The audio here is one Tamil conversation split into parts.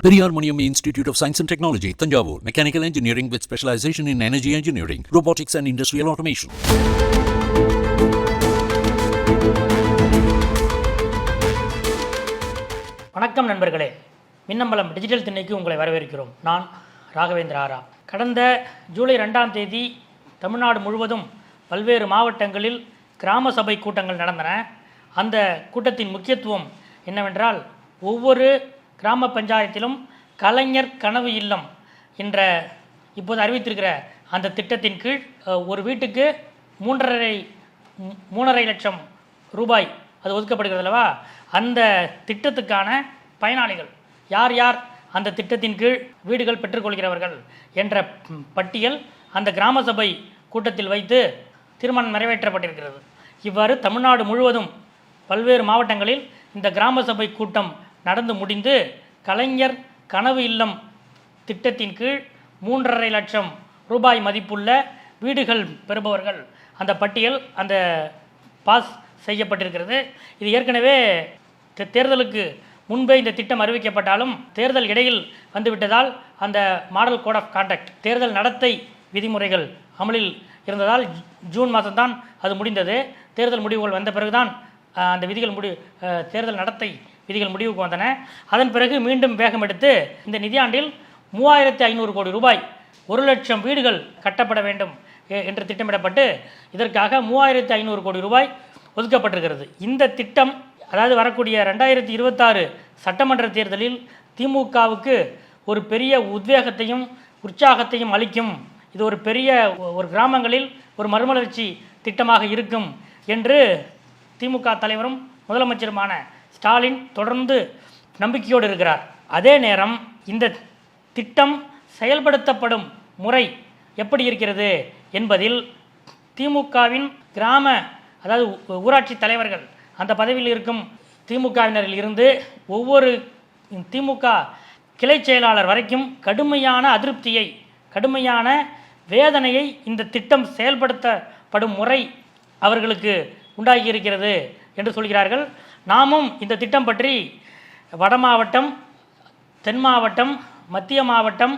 Periyar Maniam institute of science and technology Thanjavur mechanical engineering with specialisation in energy engineering robotics and industrial automation வணக்கம் நண்பர்களே மின்னம்பலம் டிஜிட்டல் திண்ணைக்கு உங்களை வரவேற்கிறோம் நான் ராகவேந்திர ஆரா கடந்த ஜூலை ரெண்டாம் தேதி தமிழ்நாடு முழுவதும் பல்வேறு மாவட்டங்களில் கிராம சபை கூட்டங்கள் நடந்தன அந்த கூட்டத்தின் முக்கியத்துவம் என்னவென்றால் ஒவ்வொரு கிராம பஞ்சாயத்திலும் கலைஞர் கனவு இல்லம் என்ற இப்போது அறிவித்திருக்கிற அந்த திட்டத்தின் கீழ் ஒரு வீட்டுக்கு மூன்றரை மூணரை லட்சம் ரூபாய் அது ஒதுக்கப்படுகிறது அல்லவா? அந்த திட்டத்துக்கான பயனாளிகள் யார் யார் அந்த திட்டத்தின் கீழ் வீடுகள் பெற்றுக்கொள்கிறவர்கள் என்ற பட்டியல் அந்த கிராம சபை கூட்டத்தில் வைத்து தீர்மானம் நிறைவேற்றப்பட்டிருக்கிறது. இவ்வாறு தமிழ்நாடு முழுவதும் பல்வேறு மாவட்டங்களில் இந்த கிராம சபை கூட்டம் நடந்து முடிந்து கலைஞர் கனவு இல்லம் திட்டத்தின் கீழ் மூன்றரை லட்சம் ரூபாய் மதிப்புள்ள வீடுகள் பெறுபவர்கள். அந்த பட்டியல் அந்த பாஸ் செய்யப்பட்டிருக்கிறது. இது ஏற்கனவே தே- தேர்தலுக்கு முன்பே இந்த திட்டம் அறிவிக்கப்பட்டாலும் தேர்தல் இடையில் வந்துவிட்டதால் அந்த மாடல் கோட் ஆஃப் காண்டாக்ட் தேர்தல் நடத்தை விதிமுறைகள் அமலில் இருந்ததால் ஜூன் மாதம்தான் அது முடிந்தது. தேர்தல் முடிவுகள் வந்த பிறகுதான் அந்த விதிகள் முடி தேர்தல் நடத்தை விதிகள் முடிவுக்கு வந்தன. அதன் பிறகு மீண்டும் வேகம் எடுத்து இந்த நிதியாண்டில் மூவாயிரத்தி ஐநூறு கோடி ரூபாய் ஒரு லட்சம் வீடுகள் கட்டப்பட வேண்டும் என்று திட்டமிடப்பட்டு இதற்காக மூவாயிரத்தி ஐநூறு கோடி ரூபாய் ஒதுக்கப்பட்டிருக்கிறது. இந்த திட்டம் அதாவது வரக்கூடிய ரெண்டாயிரத்தி இருபத்தாறு சட்டமன்ற தேர்தலில் திமுகவுக்கு ஒரு பெரிய உத்வேகத்தையும் உற்சாகத்தையும் அளிக்கும். இது ஒரு பெரிய ஒரு கிராமங்களில் ஒரு மறுமலர்ச்சி திட்டமாக இருக்கும் என்று திமுக தலைவரும் முதலமைச்சருமான ஸ்டாலின் தொடர்ந்து நம்பிக்கையோடு இருக்கிறார். அதே நேரம் இந்த திட்டம் செயல்படுத்தப்படும் முறை எப்படி இருக்கிறது என்பதில் திமுகவின் கிராம அதாவது ஊராட்சி தலைவர்கள் அந்த பதவியில் இருக்கும் திமுகவினரில் இருந்து ஒவ்வொரு திமுக கிளை செயலாளர் வரைக்கும் கடுமையான அதிருப்தியை கடுமையான வேதனையை இந்த திட்டம் செயல்படுத்தப்படும் முறை அவர்களுக்கு உண்டாகி இருக்கிறது என்று சொல்கிறார்கள். நாமும் இந்த திட்டம் பற்றி வட மாவட்டம் தென் மாவட்டம் மத்திய மாவட்டம்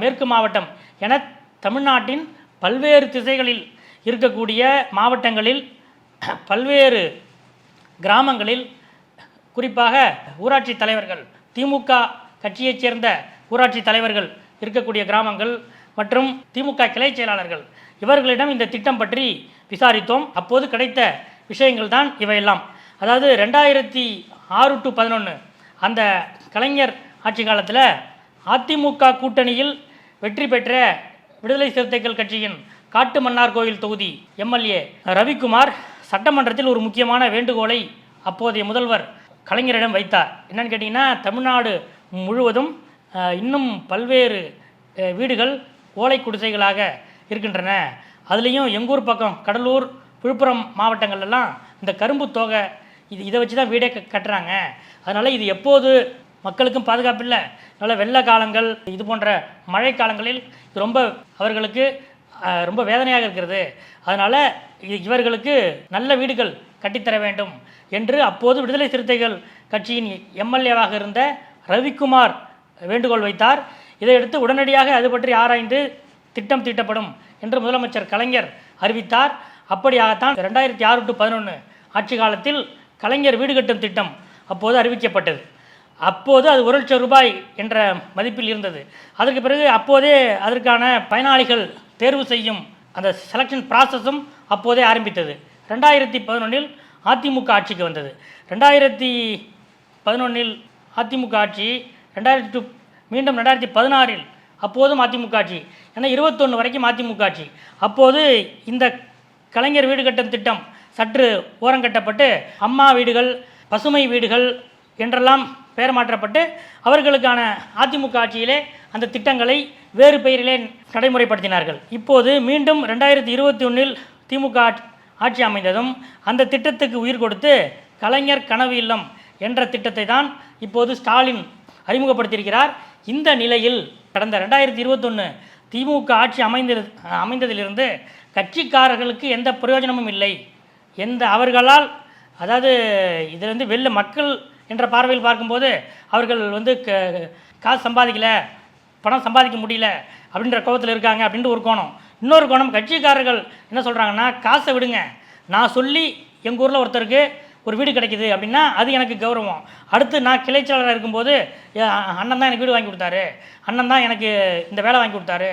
மேற்கு மாவட்டம் என தமிழ்நாட்டின் பல்வேறு திசைகளில் இருக்கக்கூடிய மாவட்டங்களில் பல்வேறு கிராமங்களில் குறிப்பாக ஊராட்சி தலைவர்கள் திமுக கட்சியைச் சேர்ந்த ஊராட்சி தலைவர்கள் இருக்கக்கூடிய கிராமங்கள் மற்றும் திமுக கிளை செயலாளர்கள் இவர்களிடம் இந்த திட்டம் பற்றி விசாரித்தோம். அப்போது கிடைத்த விஷயங்கள் தான் இவையெல்லாம். அதாவது ரெண்டாயிரத்தி ஆறு டு பதினொன்று அந்த கலைஞர் ஆட்சி காலத்தில் அதிமுக கூட்டணியில் வெற்றி பெற்ற விடுதலை சிறுத்தைகள் கட்சியின் காட்டு மன்னார் கோயில் தொகுதி எம்எல்ஏ ரவிக்குமார் சட்டமன்றத்தில் ஒரு முக்கியமான வேண்டுகோளை அப்போதைய முதல்வர் கலைஞரிடம் வைத்தார். என்னன்னு கேட்டிங்கன்னா தமிழ்நாடு முழுவதும் இன்னும் பல்வேறு வீடுகள் ஓலை குடிசைகளாக இருக்கின்றன. அதுலேயும் எங்கூர் பக்கம் கடலூர் விழுப்புரம் மாவட்டங்கள்லாம் இந்த கரும்பு தோகை இது இதை வச்சு தான் வீடே க- கட்டுறாங்க. அதனால் இது எப்போது மக்களுக்கும் பாதுகாப்பு இல்லை. அதனால் வெள்ள காலங்கள் இது போன்ற மழை காலங்களில் ரொம்ப அவர்களுக்கு ரொம்ப வேதனையாக இருக்கிறது. அதனால் இவர்களுக்கு நல்ல வீடுகள் கட்டித்தர வேண்டும் என்று அப்போது விடுதலை சிறுத்தைகள் கட்சியின் எம்எல்ஏவாக இருந்த ரவிக்குமார் வேண்டுகோள் வைத்தார். இதையடுத்து உடனடியாக அது பற்றி ஆராய்ந்து திட்டம் தீட்டப்படும் என்று முதலமைச்சர் கலைஞர் அறிவித்தார். அப்படியாகத்தான் ரெண்டாயிரத்தி ஆறு டு பதினொன்று ஆட்சி காலத்தில் கலைஞர் வீடு கட்டும் திட்டம் அப்போது அறிவிக்கப்பட்டது. அப்போது அது ஒரு லட்சம் ரூபாய் என்ற மதிப்பில் இருந்தது. அதற்கு பிறகு அப்போதே அதற்கான பயனாளிகள் தேர்வு செய்யும் அந்த செலெக்ஷன் ப்ராசஸும் அப்போதே ஆரம்பித்தது. ரெண்டாயிரத்தி பதினொன்றில் அதிமுக ஆட்சிக்கு வந்தது. ரெண்டாயிரத்தி பதினொன்றில் அதிமுக ஆட்சி ரெண்டாயிரத்தி டு மீண்டும் ரெண்டாயிரத்தி பதினாறில் அப்போதும் அதிமுக ஆட்சி ஏன்னா இருபத்தொன்று வரைக்கும் அதிமுக ஆட்சி. அப்போது இந்த கலைஞர் வீடு கட்டும் திட்டம் சற்று ஓரங்கட்டப்பட்டு அம்மா வீடுகள் பசுமை வீடுகள் என்றெல்லாம் பெயர் மாற்றப்பட்டு அவர்களுக்கான அதிமுக ஆட்சியிலே அந்த திட்டங்களை வேறு பெயரிலே நடைமுறைப்படுத்தினார்கள். இப்போது மீண்டும் ரெண்டாயிரத்தி இருபத்தி ஒன்றில் திமுக ஆட்சி- ஆட்சி அமைந்ததும் அந்த திட்டத்துக்கு உயிர் கொடுத்து கலைஞர் கனவு இல்லம் என்ற திட்டத்தை தான் இப்போது ஸ்டாலின் அறிமுகப்படுத்தியிருக்கிறார். இந்த நிலையில் கடந்த ரெண்டாயிரத்தி இருபத்தொன்று திமுக ஆட்சி அமைந்தது அமைந்ததிலிருந்து கட்சிக்காரர்களுக்கு எந்த பிரயோஜனமும் இல்லை. எந்த அவர்களால் அதாவது இதில் வந்து வெளில மக்கள் என்ற பார்வையில் பார்க்கும்போது அவர்கள் வந்து க காசு சம்பாதிக்கலை பணம் சம்பாதிக்க முடியல அப்படின்ற கோபத்தில் இருக்காங்க அப்படின்ட்டு ஒரு கோணம். இன்னொரு கோணம் கட்சிக்காரர்கள் என்ன சொல்கிறாங்கன்னா காசை விடுங்க. நான் சொல்லி எங்கள் ஊரில் ஒருத்தருக்கு ஒரு வீடு கிடைக்குது அப்படின்னா அது எனக்கு கௌரவம். அடுத்து நான் கிளைச்சாளராக இருக்கும்போது அண்ணன் தான் எனக்கு வீடு வாங்கி கொடுத்தாரு. அண்ணன் தான் எனக்கு இந்த வேலை வாங்கி கொடுத்தாரு.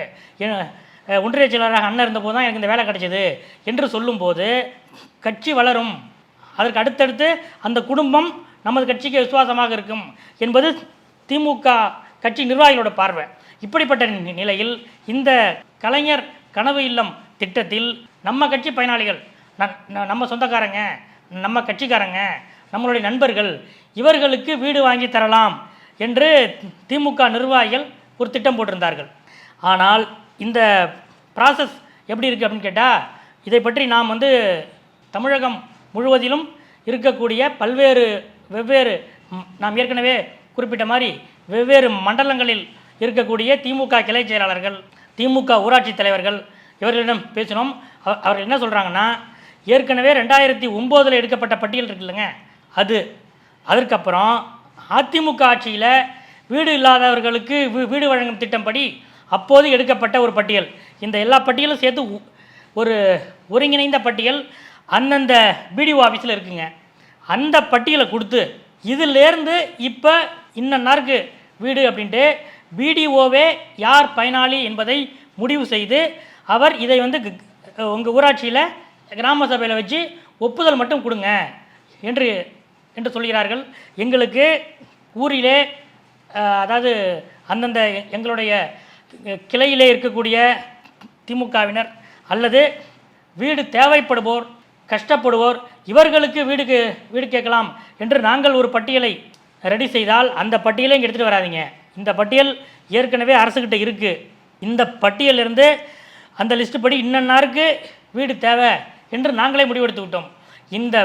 ஒன்றிய செயலாளராக அண்ணன் இருந்தபோது தான் எனக்கு இந்த வேலை கிடைச்சது என்று சொல்லும்போது கட்சி வளரும். அதற்கு அடுத்தடுத்து அந்த குடும்பம் நமது கட்சிக்கு விசுவாசமாக இருக்கும் என்பது திமுக கட்சி நிர்வாகிகளோட பார்வை. இப்படிப்பட்ட நிலையில் இந்த கலைஞர் கனவு இல்லம் திட்டத்தில் நம்ம கட்சி பயனாளிகள் ந- நம்ம சொந்தக்காரங்க நம்ம கட்சிக்காரங்க நம்மளுடைய நண்பர்கள் இவர்களுக்கு வீடு வாங்கி தரலாம் என்று திமுக நிர்வாகிகள் ஒரு திட்டம் போட்டிருந்தார்கள். ஆனால் இந்த ப்ராசஸ் எப்படி இருக்குது அப்படின்னு கேட்டால் இதை பற்றி நாம் வந்து தமிழகம் முழுவதிலும் இருக்கக்கூடிய பல்வேறு வெவ்வேறு நாம் ஏற்கனவே குறிப்பிட்ட மாதிரி வெவ்வேறு மண்டலங்களில் இருக்கக்கூடிய திமுக கிளை செயலாளர்கள் திமுக ஊராட்சி தலைவர்கள் இவர்களிடம் பேசினோம். அவ- அவர்கள் என்ன சொல்கிறாங்கன்னா ஏற்கனவே ரெண்டாயிரத்தி ஒம்போதில் எடுக்கப்பட்ட பட்டியல் இருக்குல்லங்க அது. அதற்கப்புறம் அதிமுக ஆட்சியில் வீடு இல்லாதவர்களுக்கு வீடு வழங்கும் திட்டம்படி அப்போது எடுக்கப்பட்ட ஒரு பட்டியல். இந்த எல்லா பட்டியலும் சேர்த்து ஒரு ஒருங்கிணைந்த பட்டியல் அந்தந்த பிடிஓ ஆஃபீஸில் இருக்குங்க. அந்த பட்டியலை கொடுத்து இதிலேருந்து இப்போ இன்னன்னாருக்கு வீடு அப்படின்ட்டு பிடிஓவே யார் பயனாளி என்பதை முடிவு செய்து அவர் இதை வந்து உங்கள் ஊராட்சியில் கிராம சபையில் வச்சு ஒப்புதல் மட்டும் கொடுங்க என்று என்று சொல்கிறார்கள். எங்களுக்கு ஊரிலே அதாவது அந்தந்த எங்களுடைய கிளையிலே இருக்கக்கூடிய திமுகவினர் அல்லது வீடு தேவைப்படுவோர் கஷ்டப்படுவோர் இவர்களுக்கு வீடுக்கு வீடு கேட்கலாம் என்று நாங்கள் ஒரு பட்டியலை ரெடி செய்தால் அந்த பட்டியலை இங்கே எடுத்துகிட்டு வராதீங்க. இந்த பட்டியல் ஏற்கனவே அரசுக்கிட்ட இருக்குது இந்த பட்டியலிருந்து அந்த லிஸ்ட்டு படி இன்னன்னாருக்கு வீடு தேவை என்று நாங்களே முடிவெடுத்து விட்டோம். இந்த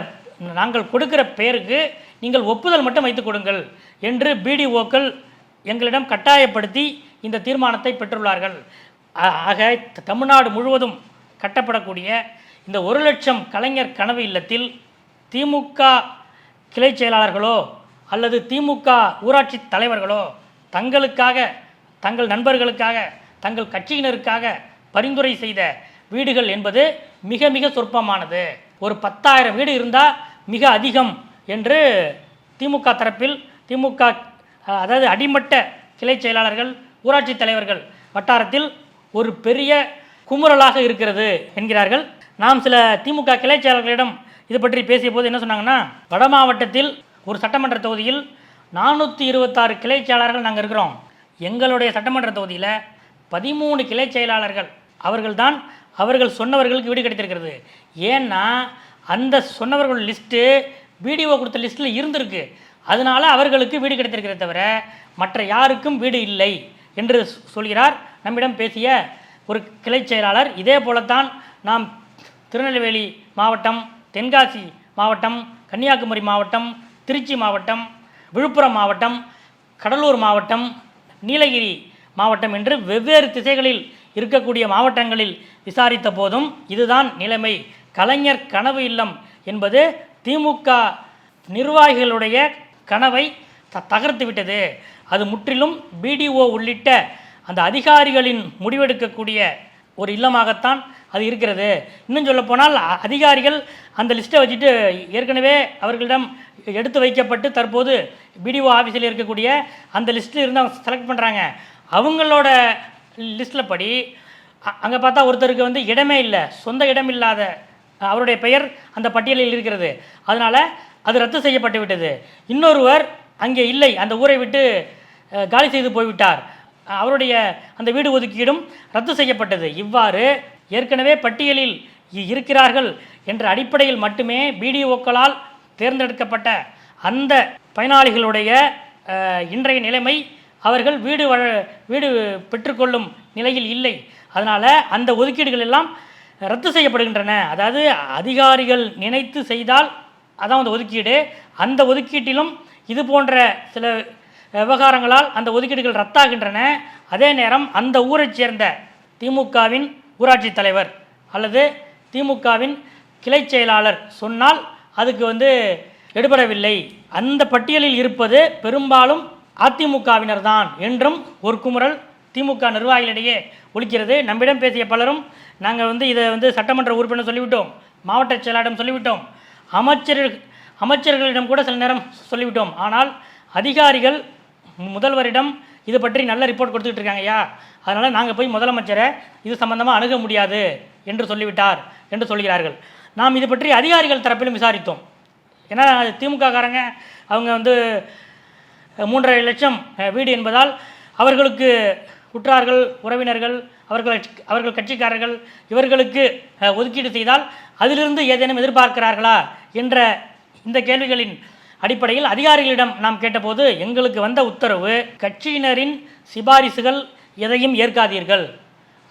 நாங்கள் கொடுக்கிற பெயருக்கு நீங்கள் ஒப்புதல் மட்டும் வைத்துக் கொடுங்கள் என்று பிடிஓக்கள் எங்களிடம் கட்டாயப்படுத்தி இந்த தீர்மானத்தை பெற்றுள்ளார்கள். ஆக த- தமிழ்நாடு முழுவதும் கட்டப்படக்கூடிய இந்த ஒரு லட்சம் கலைஞர் கனவு இல்லத்தில் திமுக கிளை செயலாளர்களோ அல்லது திமுக ஊராட்சி தலைவர்களோ தங்களுக்காக தங்கள் நண்பர்களுக்காக தங்கள் கட்சியினருக்காக பரிந்துரை செய்த வீடுகள் என்பது மிக மிக சொற்பமானது. ஒரு பத்தாயிரம் வீடு இருந்தால் மிக அதிகம் என்று திமுக தரப்பில் திமுக அதாவது அடிமட்ட கிளை செயலாளர்கள் ஊராட்சி தலைவர்கள் வட்டாரத்தில் ஒரு பெரிய குமுறலாக இருக்கிறது என்கிறார்கள். நாம் சில திமுக கிளை செயலாளர்களிடம் இது பற்றி பேசிய போது என்ன சொன்னாங்கன்னா வட மாவட்டத்தில் ஒரு சட்டமன்ற தொகுதியில் நானூற்றி இருபத்தாறு கிளை செயலாளர்கள் நாங்கள் இருக்கிறோம். எங்களுடைய சட்டமன்ற தொகுதியில் பதிமூணு கிளை செயலாளர்கள் அவர்கள்தான் அவர்கள் சொன்னவர்களுக்கு வீடு கிடைத்திருக்கிறது ஏன்னா அந்த சொன்னவர்கள் லிஸ்ட்டு பிடிஓ கொடுத்த லிஸ்ட்டில் இருந்திருக்கு. அதனால் அவர்களுக்கு வீடு கிடைத்திருக்கிறத தவிர மற்ற யாருக்கும் வீடு இல்லை. என்று சொ- சொல்கிறார். நம்மிடம் பேசிய ஒரு கிளை செயலாளர். இதே போலத்தான் நாம் திருநெல்வேலி மாவட்டம் தென்காசி மாவட்டம் கன்னியாகுமரி மாவட்டம் திருச்சி மாவட்டம் விழுப்புரம் மாவட்டம் கடலூர் மாவட்டம் நீலகிரி மாவட்டம் என்று வெவ்வேறு திசைகளில் இருக்கக்கூடிய மாவட்டங்களில் விசாரித்த போதும் இதுதான் நிலைமை. கலைஞர் கனவு இல்லம் என்பது திமுக நிர்வாகிகளுடைய கனவை த தகர்த்து விட்டது அது முற்றிலும் பிடிஓ உள்ளிட்ட அந்த அதிகாரிகளின் முடிவெடுக்கக்கூடிய ஒரு இல்லமாகத்தான் அது இருக்கிறது. இன்னும் சொல்லப்போனால் அ- அதிகாரிகள் அந்த லிஸ்ட்டை வச்சுட்டு ஏற்கனவே அவர்களிடம் எடுத்து வைக்கப்பட்டு தற்போது பிடிஓ ஆஃபீஸில் இருக்கக்கூடிய அந்த லிஸ்ட்டில் இருந்து அவங்க செலக்ட் பண்ணுறாங்க அவங்களோட லிஸ்ட்டில் படி அங்கே பார்த்தா ஒருத்தருக்கு வந்து இடமே இல்லை சொந்த இடம் இல்லாத அவருடைய பெயர் அந்த பட்டியலில் இருக்கிறது. அதனால் அது ரத்து செய்யப்பட்டு விட்டது. இன்னொருவர் அங்கே இல்லை அந்த ஊரை விட்டு காலி செய்து போய்விட்டார். அவருடைய அந்த வீடு ஒதுக்கீடும் ரத்து செய்யப்பட்டது. இவ்வாறு ஏற்கனவே பட்டியலில் இருக்கிறார்கள் என்ற அடிப்படையில் மட்டுமே பிடிஓக்களால் தேர்ந்தெடுக்கப்பட்ட அந்த பயனாளிகளுடைய இன்றைய நிலைமை அவர்கள் வீடு வழ வீடு பெற்றுக்கொள்ளும் நிலையில் இல்லை. அதனால் அந்த ஒதுக்கீடுகள் எல்லாம் ரத்து செய்யப்படுகின்றன. அதாவது அதிகாரிகள் நினைத்து செய்தால் அதான் அந்த ஒதுக்கீடு. அந்த ஒதுக்கீட்டிலும் இது போன்ற சில விவகாரங்களால் அந்த ஒதுக்கீடுகள் ரத்தாகின்றன. அதே நேரம் அந்த ஊரைச் சேர்ந்த திமுகவின் ஊராட்சி தலைவர் அல்லது திமுகவின் கிளை செயலாளர் சொன்னால் அதுக்கு வந்து எடுபடவில்லை. அந்த பட்டியலில் இருப்பது பெரும்பாலும் அதிமுகவினர் தான் என்றும் ஒரு குமுறல் திமுக நிர்வாகிகளிடையே ஒழிக்கிறது நம்மிடம் பேசிய பலரும் நாங்கள் வந்து இதை வந்து சட்டமன்ற உறுப்பினர் சொல்லிவிட்டோம் மாவட்ட செயலாளரிடம் சொல்லிவிட்டோம் அமைச்சர் அமைச்சர்களிடம் கூட சில நேரம் சொல்லிவிட்டோம். ஆனால் அதிகாரிகள் முதல்வரிடம் இது பற்றி நல்ல ரிப்போர்ட் கொடுத்துட்டு இருக்காங்கய்யா அதனால் நாங்கள் போய் முதலமைச்சரை இது சம்பந்தமாக அணுக முடியாது என்று சொல்லிவிட்டார் என்று சொல்கிறார்கள். நாம் இது பற்றி அதிகாரிகள் தரப்பிலும் விசாரித்தோம். ஏன்னா திமுக காரங்க அவங்க வந்து மூன்றரை லட்சம் வீடு என்பதால் அவர்களுக்கு உற்றார்கள் உறவினர்கள் அவர்கள் அவர்கள் கட்சிக்காரர்கள் இவர்களுக்கு ஒதுக்கீடு செய்தால் அதிலிருந்து ஏதேனும் எதிர்பார்க்கிறார்களா என்ற இந்த கேள்விகளின் அடிப்படையில் அதிகாரிகளிடம் நாம் கேட்டபோது எங்களுக்கு வந்த உத்தரவு கட்சியினரின் சிபாரிசுகள் எதையும் ஏற்காதீர்கள்.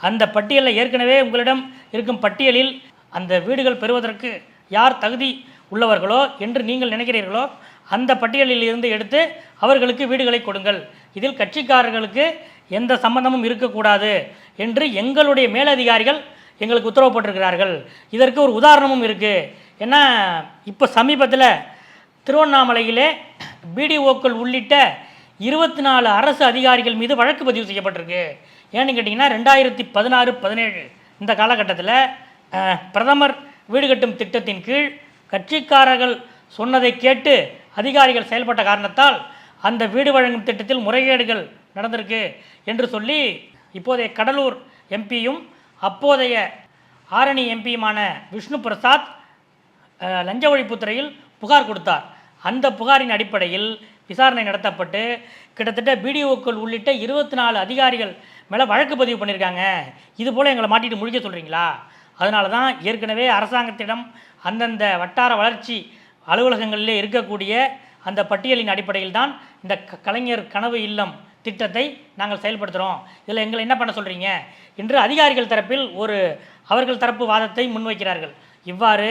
அந்த பட்டியலில் ஏற்கனவே உங்களிடம் இருக்கும் பட்டியலில் அந்த வீடுகள் பெறுவதற்கு யார் தகுதி உள்ளவர்களோ என்று நீங்கள் நினைக்கிறீர்களோ அந்த பட்டியலில் இருந்து எடுத்து அவர்களுக்கு வீடுகளை கொடுங்கள். இதில் கட்சிக்காரர்களுக்கு எந்த சம்பந்தமும் இருக்கக்கூடாது என்று எங்களுடைய மேலதிகாரிகள் எங்களுக்கு உத்தரவு போட்டிருக்கிறார்கள். இதற்கு ஒரு உதாரணமும் இருக்குது ஏன்னா இப்போ சமீபத்தில் திருவண்ணாமலையிலே பிடிஓக்கள் உள்ளிட்ட இருபத்தி நாலு அரசு அதிகாரிகள் மீது வழக்கு பதிவு செய்யப்பட்டிருக்கு. ஏன்னு கேட்டிங்கன்னா ரெண்டாயிரத்தி பதினாறு பதினேழு இந்த காலகட்டத்தில் பிரதமர் வீடு கட்டும் திட்டத்தின் கீழ் கட்சிக்காரர்கள் சொன்னதை கேட்டு அதிகாரிகள் செயல்பட்ட காரணத்தால் அந்த வீடு வழங்கும் திட்டத்தில் முறைகேடுகள் நடந்திருக்கு என்று சொல்லி இப்போதைய கடலூர் எம்பியும் அப்போதைய ஆரணி எம்பியுமான விஷ்ணு பிரசாத் லஞ்ச ஒழிப்புத்துறையில் புகார் கொடுத்தார். அந்த புகாரின் அடிப்படையில் விசாரணை நடத்தப்பட்டு கிட்டத்தட்ட பிடிஓக்கள் உள்ளிட்ட இருபத்தி நாலு அதிகாரிகள் மேலே வழக்கு பதிவு பண்ணியிருக்காங்க இது போல் எங்களை மாட்டிட்டு முடிக்க சொல்கிறீங்களா அதனால தான் ஏற்கனவே அரசாங்கத்திடம் அந்தந்த வட்டார வளர்ச்சி அலுவலகங்களிலே இருக்கக்கூடிய அந்த பட்டியலின் அடிப்படையில் தான் இந்த க- கலைஞர் கனவு இல்லம் திட்டத்தை நாங்கள் செயல்படுத்துகிறோம் இதில் எங்களை என்ன பண்ண சொல்கிறீங்க என்று அதிகாரிகள் தரப்பில் ஒரு அவர்கள் தரப்பு வாதத்தை முன்வைக்கிறார்கள். இவ்வாறு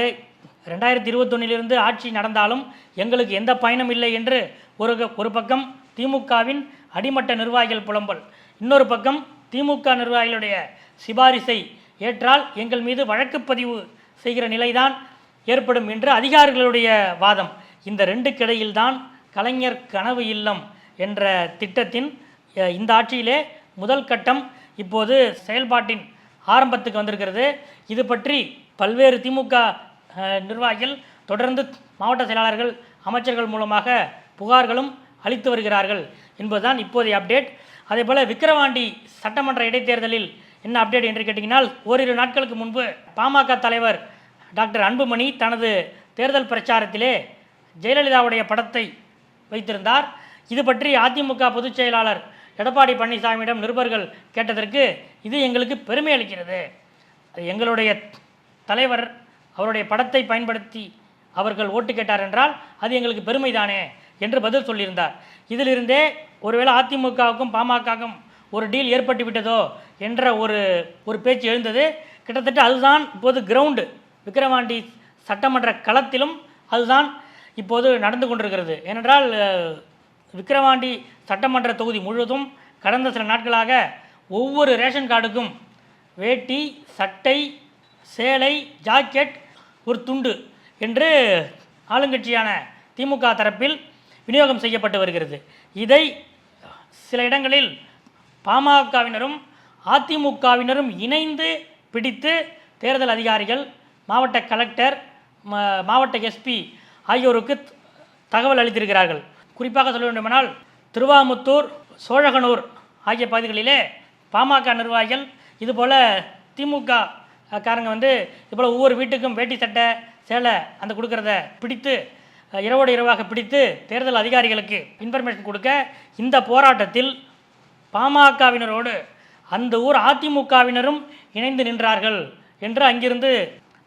ரெண்டாயிரத்தி இருபத்தொன்னிலிருந்து ஆட்சி நடந்தாலும் எங்களுக்கு எந்த பயனும் இல்லை என்று ஒரு ஒரு பக்கம் திமுகவின் அடிமட்ட நிர்வாகிகள் புலம்பல். இன்னொரு பக்கம் திமுக நிர்வாகிகளுடைய சிபாரிசை ஏற்றால் எங்கள் மீது வழக்கு பதிவு செய்கிற நிலைதான் ஏற்படும் என்று அதிகாரிகளுடைய வாதம். இந்த ரெண்டுக்கிடையில்தான் கலைஞர் கனவு இல்லம் என்ற திட்டத்தின் இந்த ஆட்சியிலே முதல் கட்டம் இப்போது செயல்பாட்டின் ஆரம்பத்துக்கு வந்திருக்கிறது. இது பற்றி பல்வேறு திமுக நிர்வாகிகள் தொடர்ந்து மாவட்ட செயலாளர்கள் அமைச்சர்கள் மூலமாக புகார்களும் அளித்து வருகிறார்கள் என்பதுதான் இப்போதைய அப்டேட் அதே போல் விக்கிரவாண்டி சட்டமன்ற இடைத்தேர்தலில் என்ன அப்டேட் என்று கேட்டிங்கனால் ஓரிரு நாட்களுக்கு முன்பு பாமக தலைவர் டாக்டர் அன்புமணி தனது தேர்தல் பிரச்சாரத்திலே ஜெயலலிதாவுடைய படத்தை வைத்திருந்தார். இது பற்றி அதிமுக பொதுச் செயலாளர் எடப்பாடி பழனிசாமியிடம் நிருபர்கள் கேட்டதற்கு இது எங்களுக்கு பெருமை அளிக்கிறது. எங்களுடைய தலைவர் அவருடைய படத்தை பயன்படுத்தி அவர்கள் ஓட்டு கேட்டார் என்றால் அது எங்களுக்கு பெருமைதானே என்று பதில் சொல்லியிருந்தார். இதிலிருந்தே ஒருவேளை அதிமுகவுக்கும் பாமகவுக்கும் ஒரு டீல் ஏற்பட்டு விட்டதோ என்ற ஒரு ஒரு பேச்சு எழுந்தது. கிட்டத்தட்ட அதுதான் இப்போது கிரவுண்டு. விக்கிரவாண்டி சட்டமன்ற களத்திலும் அதுதான் இப்போது நடந்து கொண்டிருக்கிறது. ஏனென்றால் விக்கிரவாண்டி சட்டமன்ற தொகுதி முழுவதும் கடந்த சில நாட்களாக ஒவ்வொரு ரேஷன் கார்டுக்கும் வேட்டி சட்டை சேலை ஜாக்கெட் ஒரு துண்டு என்று ஆளுங்கட்சியான திமுக தரப்பில் விநியோகம் செய்யப்பட்டு வருகிறது. இதை சில இடங்களில் பாமகவினரும் அதிமுகவினரும் இணைந்து பிடித்து தேர்தல் அதிகாரிகள் மாவட்ட கலெக்டர் மாவட்ட எஸ்பி ஆகியோருக்கு தகவல் அளித்திருக்கிறார்கள். குறிப்பாக சொல்ல வேண்டுமானால் திருவாமுத்தூர் சோழகனூர் ஆகிய பகுதிகளிலே பாமக நிர்வாகிகள் இதுபோல் திமுக காரங்க வந்து இப்போ ஒவ்வொரு வீட்டுக்கும் வேட்டி சட்டை சேலை அந்த கொடுக்கறத பிடித்து இரவோடு இரவாக பிடித்து தேர்தல் அதிகாரிகளுக்கு இன்ஃபர்மேஷன் கொடுக்க இந்த போராட்டத்தில் பாமகவினரோடு அந்த ஊர் அதிமுகவினரும் இணைந்து நின்றார்கள் என்று அங்கிருந்து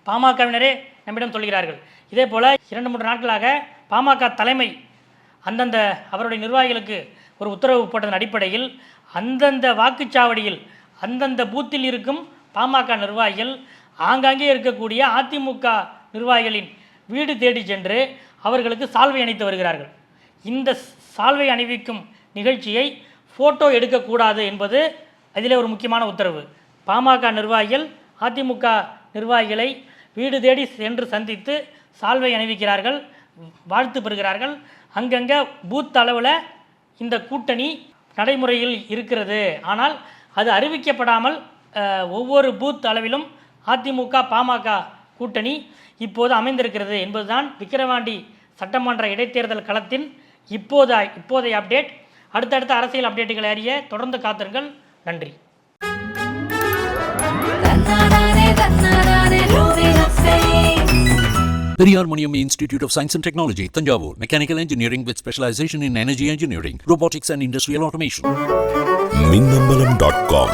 பாமகவினரே நம்மிடம் சொல்கிறார்கள். இதே போல் இரண்டு மூன்று நாட்களாக பாமக தலைமை அந்தந்த அவருடைய நிர்வாகிகளுக்கு ஒரு உத்தரவு போட்டதன் அடிப்படையில் அந்தந்த வாக்குச்சாவடியில் அந்தந்த பூத்தில் இருக்கும் பாமக நிர்வாகிகள் ஆங்காங்கே இருக்கக்கூடிய அதிமுக நிர்வாகிகளின் வீடு தேடி சென்று அவர்களுக்கு சால்வை அணித்து வருகிறார்கள். இந்த சால்வை அணிவிக்கும் நிகழ்ச்சியை ஃபோட்டோ எடுக்கக்கூடாது என்பது அதிலே ஒரு முக்கியமான உத்தரவு. பாமக நிர்வாகிகள் அதிமுக நிர்வாகிகளை வீடு தேடி சென்று சந்தித்து சால்வை அணிவிக்கிறார்கள் வாழ்த்து பெறுகிறார்கள். அங்கங்கே பூத் அளவில் இந்த கூட்டணி நடைமுறையில் இருக்கிறது. ஆனால் அது அறிவிக்கப்படாமல் ஒவ்வொரு பூத் அளவிலும் அதிமுக பாமக கூட்டணி இப்போது அமைந்திருக்கிறது என்பதுதான் விக்கிரவாண்டி சட்டமன்ற இடைத்தேர்தல் களத்தின் இப்போது இப்போதைய அப்டேட் அடுத்தடுத்த அரசியல் அப்டேட்டுகளை அறிய தொடர்ந்து காத்திருங்கள் நன்றி. Periyar Maniam Institute of Science and Technology, Tanjavur, Mechanical Engineering with specialization in energy engineering, robotics and industrial automation. Minnambalam dot com